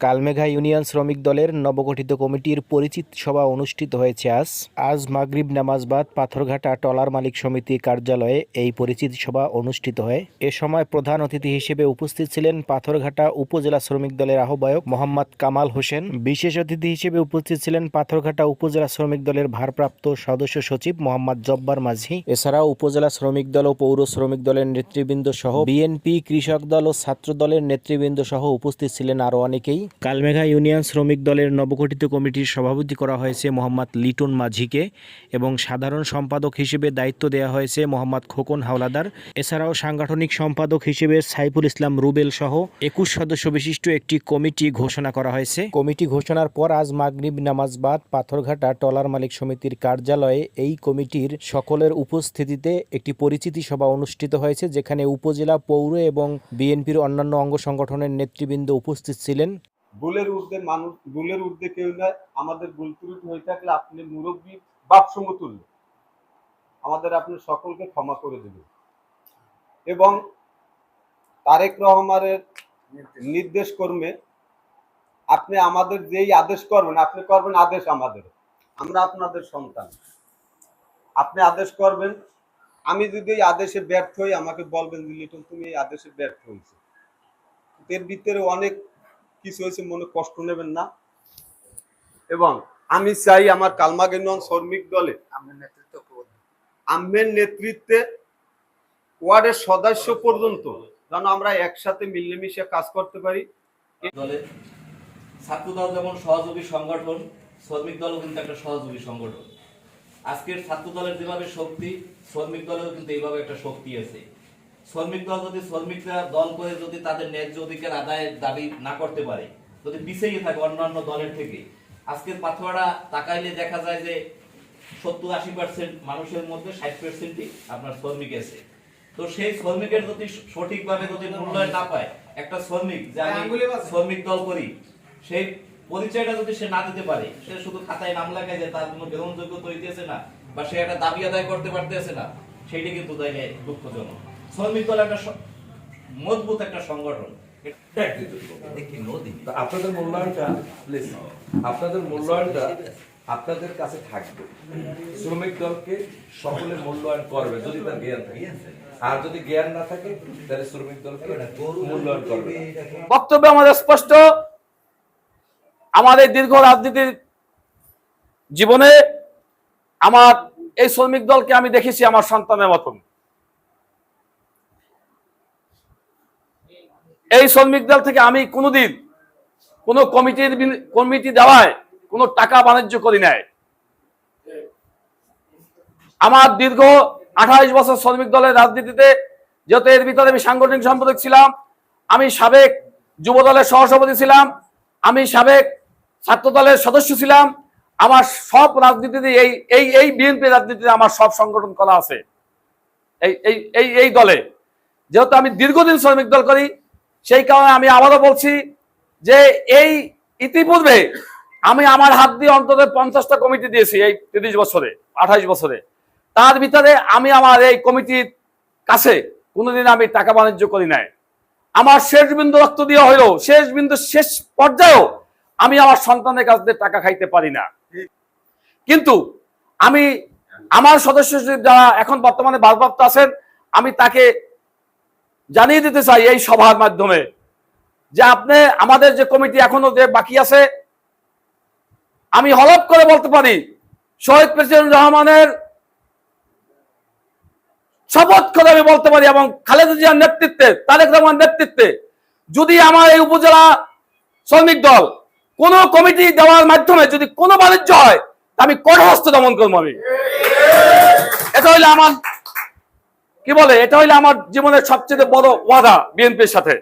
Kalmegha union শ্রমিক দলের নবগঠিত কমিটির পরিচিত সভা অনুষ্ঠিত হয়েছে আজ। আজ মাগরিব নামাজবাদ পাথরঘাটা টলার মালিক সমিতি কার্যালয়ে এই পরিচিত সভা অনুষ্ঠিত হয়। এ সময় প্রধান অতিথি হিসেবে উপস্থিত ছিলেন পাথরঘাটা উপজেলা শ্রমিক দলের আহ্বায়ক মোহাম্মদ কামাল হোসেন। বিশেষ অতিথি হিসেবে উপস্থিত ছিলেন পাথরঘাটা উপজেলা শ্রমিক দলের ভারপ্রাপ্ত সদস্য সচিব মোহাম্মদ জব্বার মাঝি। এছাড়াও উপজেলা শ্রমিক দল ও পৌর শ্রমিক দলের নেতৃবৃন্দ সহ বিএনপি কৃষক দল ও ছাত্র দলের নেতৃবৃন্দ সহ উপস্থিত ছিলেন আরও অনেকেই। কালমেঘা ইউনিয়ন শ্রমিক দলের নবগঠিত কমিটির সভাপতি করা হয়েছে মোহাম্মদ লিটন মাঝিকে এবং সাধারণ সম্পাদক হিসেবে দায়িত্ব দেওয়া হয়েছে মোহাম্মদ খোকন হাওলাদার। এছাড়াও সাংগঠনিক সম্পাদক হিসেবে সাইফুল ইসলাম রুবেল সহ একুশ সদস্য বিশিষ্ট একটি কমিটি ঘোষণা করা হয়েছে। কমিটি ঘোষণার পর আজ মাগরিব নামাজবাদ পাথরঘাটা টলার মালিক সমিতির কার্যালয়ে এই কমিটির সকলের উপস্থিতিতে একটি পরিচিতি সভা অনুষ্ঠিত হয়েছে, যেখানে উপজেলা পৌর এবং বিএনপির অন্যান্য অঙ্গ সংগঠনের নেতৃবৃন্দ উপস্থিত ছিলেন। ভুলের ঊর্ধ্বে মানুষ, ভুলের ঊর্ধ্বে কেউ নয় আমাদের ভুল ত্রুটি হয়ে থাকলে আপনি মুরব্বী বাপ সমতুল্য আমাদের আপনি সকলকে ক্ষমা করে দেবেন। এবং তারেক রহমানের নির্দেশ কর্মে আপনি আমাদের যেই আদেশ করবেন, আপনি করবেন আদেশ আমাদের। আমরা আপনাদের সন্তান। আপনি আদেশ করবেন, আমি যদি এই আদেশে ব্যর্থ হই, আমাকে বলবেন লিটন, তুমি এই আদেশে ব্যর্থ হয়েছে। এর ভিতরে অনেক কিছু হয়েছে মনে কষ্ট নেবেন না। এবং আমি চাই আমার কালমাগেনন শ্রমিক দলে আমের নেতৃত্বে ওয়ার্ডের সদস্য পর্যন্ত যেন আমরা একসাথে মিলেমিশে কাজ করতে পারি। দলে ছাত্র দল যেমন সহযোগী সংগঠন শ্রমিক দলও কিন্তু একটা সহযোগী সংগঠন। আজকের ছাত্র দলের যেভাবে শক্তি শ্রমিক দলেও কিন্তু এইভাবে একটা শক্তি আছে। শ্রমিক দল যদি শ্রমিকরা দল করে যদি তাদের ন্যায্য অধিকার আদায়ের দাবি না করতে পারে যদি পিছিয়ে থাকে অন্যান্য দলের থেকে আজকের পাথোয়ারা তাকাইলে দেখা যায় যে সত্তর আশি পার্সেন্ট মানুষের মধ্যে ষাট পার্সেন্টই আপনার শ্রমিক আছে। তো সেই শ্রমিকের যদি সঠিকভাবে যদি মূল্যায়ন না পায় একটা শ্রমিক যে আমি শ্রমিক দল করি সেই পরিচয়টা যদি সে না দিতে পারে সে শুধু খাতায় নাম লাগায় যে তার কোনো গ্রহণযোগ্যতা হইতেছে না বা সে একটা দাবি আদায় করতে পারতেছে না সেটি কিন্তু তাইলে দুঃখজনক। শ্রমিক দল একটা মজবুত একটা সংগঠন। আপনাদের মূল্যায়নটা প্লিজ আপনাদের মূল্যায়নটা আপনাদের কাছে থাকবে। শ্রমিক দলকে সকলে মূল্যায়ন করবে যদি তার জ্ঞান থাকে। আর যদি জ্ঞান না থাকে তাহলে শ্রমিক দলকে মূল্যায়ন করবে বক্তব্য আমাদের স্পষ্ট। আমাদের দীর্ঘ রাজনীতির জীবনে আমার এই শ্রমিক দলকে আমি দেখেছি আমার সন্তানের মতন। এই শ্রমিক দল থেকে আমি কোনোদিন কোনো কমিটির কমিটি দেওয়ায় কোনো টাকা বাণিজ্য করি নাই। আমার দীর্ঘ আঠাইশ বছর শ্রমিক দলের রাজনীতিতে যেহেতু এর ভিতরে আমি সাংগঠনিক সম্পাদক ছিলাম, আমি সাবেক যুব দলের সহসভাপতি ছিলাম, আমি সাবেক ছাত্র দলের সদস্য ছিলাম, আমার সব রাজনীতিতে এই এই এই বিএনপি রাজনীতিতে আমার সব সংগঠন করা আছে। এই এই এই দলে। যেহেতু আমি দীর্ঘদিন শ্রমিক দল করি, সেই কারণে আমি আবারও বলছি যে এই ইতিপূর্বে আমি আমার হাত দিয়ে অন্তত পঞ্চাশটা কমিটি দিয়েছি এই তিরিশ বছরে আঠাইশ বছরে। তার ভিতরে আমি আমার এই কমিটির কাছে কোনোদিন আমি টাকা বাণিজ্য করি নাই। আমার শেষ বিন্দু রক্ত দেওয়া হইল শেষ বিন্দু শেষ পর্যায়েও আমি আমার সন্তানের কাছ থেকে টাকা খাইতে পারি না। কিন্তু আমি, আমার সদস্য যারা এখন বর্তমানে ভারপ্রাপ্ত আছেন, আমি তাকে জানিয়ে দিতে চাই এই সভার মাধ্যমে যে আপনি আমাদের যে কমিটি এখনও যে বাকি আছে, আমি হলপ করে বলতে পারি, শহীদ প্রেসিডেন্ট রহমানের শপথ করে আমি বলতে পারি এবং খালেদা জিয়ার নেতৃত্বে, তারেক রহমান নেতৃত্বে যদি আমার এই উপজেলা শ্রমিক দল কোন কমিটি দেওয়ার মাধ্যমে যদি কোনো বাণিজ্য হয় আমি আমি কঠোরহস্ত দমন করব আমি। এটা হইলে আমার কি বলে? এটা হইলে আমার জীবনের সবচেয়ে বড় ওয়াদা বিএনপির সাথে।